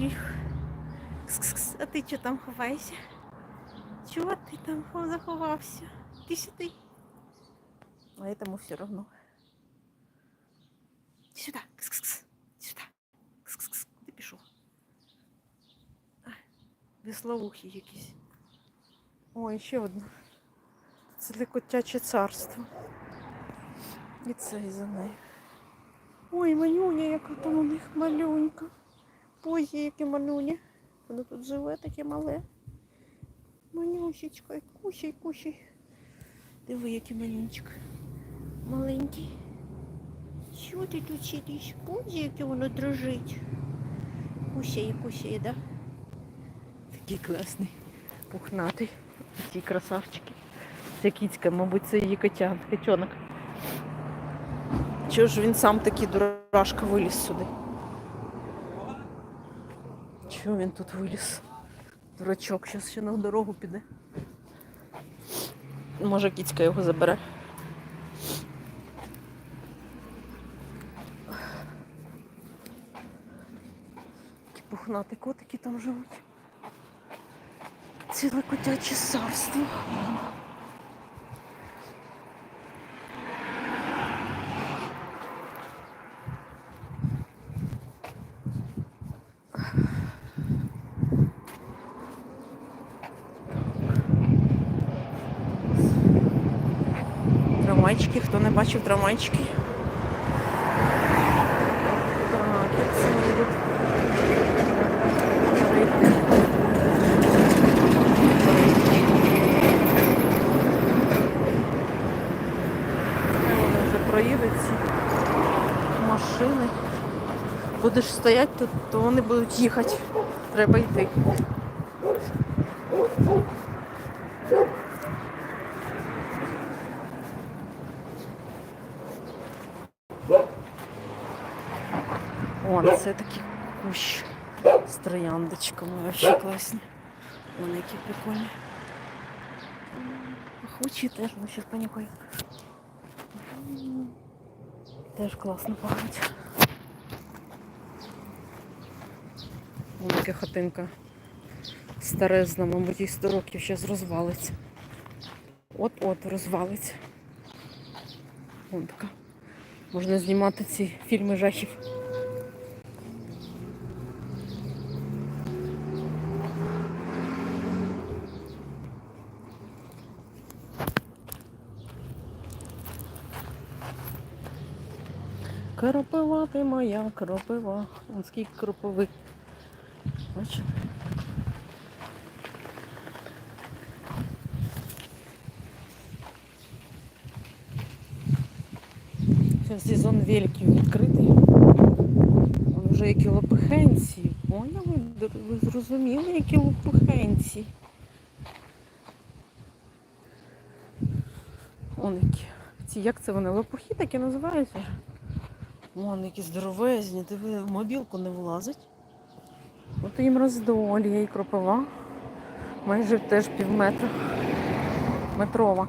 їх. Кс-кс-кс. А ти чого там ховаєшся? Чого ти там заховався? Ти сюди. А этому все равно. Сюда. Кс-кс-кс. Сюда. Кс-кс-кс. Куди пішов? А, Веслоухі якісь. Ой, ще одна. Це котяче царство. І це за нею. Ой, манюня, яка там у них малюнька. Боже, яке малюня. Воно тут живе таке мале. Манюсечка, кусяй, кусяй. Диви, який малюнчик. Маленький. Що ти тут сидиш? Боже, яке воно дрожить. Кусяє, кусяє, да? Такий класний, пухнатий. Такі красавчики. Це кіцька, мабуть, це її котян, котенок. Чого ж він сам такий дурашка виліз сюди? Чого він тут виліз? Дурачок, зараз ще на дорогу піде. Може кіцька його забере. Такі пухнаті котики там живуть. Ціле котяче царство. Трамвайчики, хто не бачив трамвайчики. Так, тут? Вони вже проїдуть машини. Будеш стояти тут, то вони будуть їхати. Треба йти. О, це такий кущ з трояндочками. Вообще класні. Вони які прикольні. Пахучі теж, ну зараз понюхаю. Теж класно пахнуть. Ось така хатинка старезна, мабуть, їй 100 років зараз розвалиться. От-от розвалиться. Вон така. Можна знімати ці фільми жахів. Кропива ти моя кропива. Вон скільки кропови. Бачиш? Зараз сезон великів відкритий. Вон вже які лопихенці. Поняли? Ви зрозуміли, які лопихенці. Вон які. Ці, як це вони? Лопухи такі називаються? Вон які здоровезні, диви, в мобілку не влазить. От їм роздолі і кропива. Майже теж пів метра. Метрова.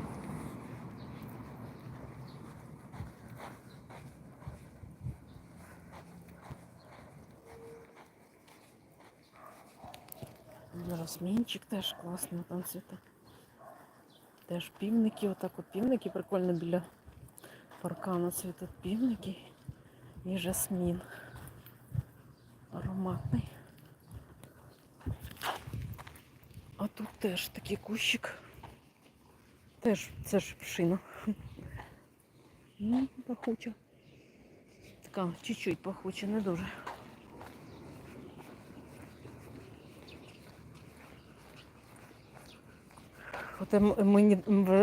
Розмінчик теж класний там цвіте. Теж півники, отак от півники прикольно біля паркану цвітуть півники і жасмін. Ароматний. А тут теж такий кущик. Теж це ж пшина. Ну, пахуча. Така чуть-чуть пахуча, не дуже. От ми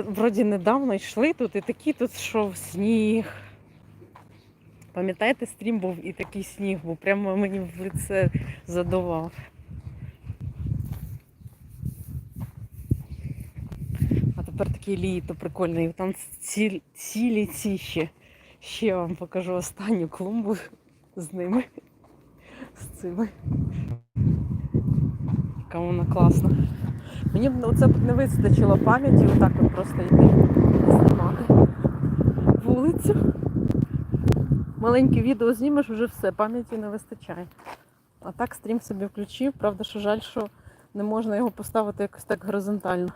вроді недавно йшли тут і такий тут йшов сніг. Пам'ятаєте, стрім був і такий сніг був, прямо мені в лице задував. А тепер таке літо прикольне. І там ці, цілі ці ще. Ще вам покажу останню клумбу з ними. З цими. Яка вона класна. Мені б оце б не вистачило пам'яті, отак от просто йти знімати вулицю. Маленьке відео знімеш, вже все, пам'яті не вистачає. А так стрім собі включив. Правда, що жаль, що не можна його поставити якось так горизонтально.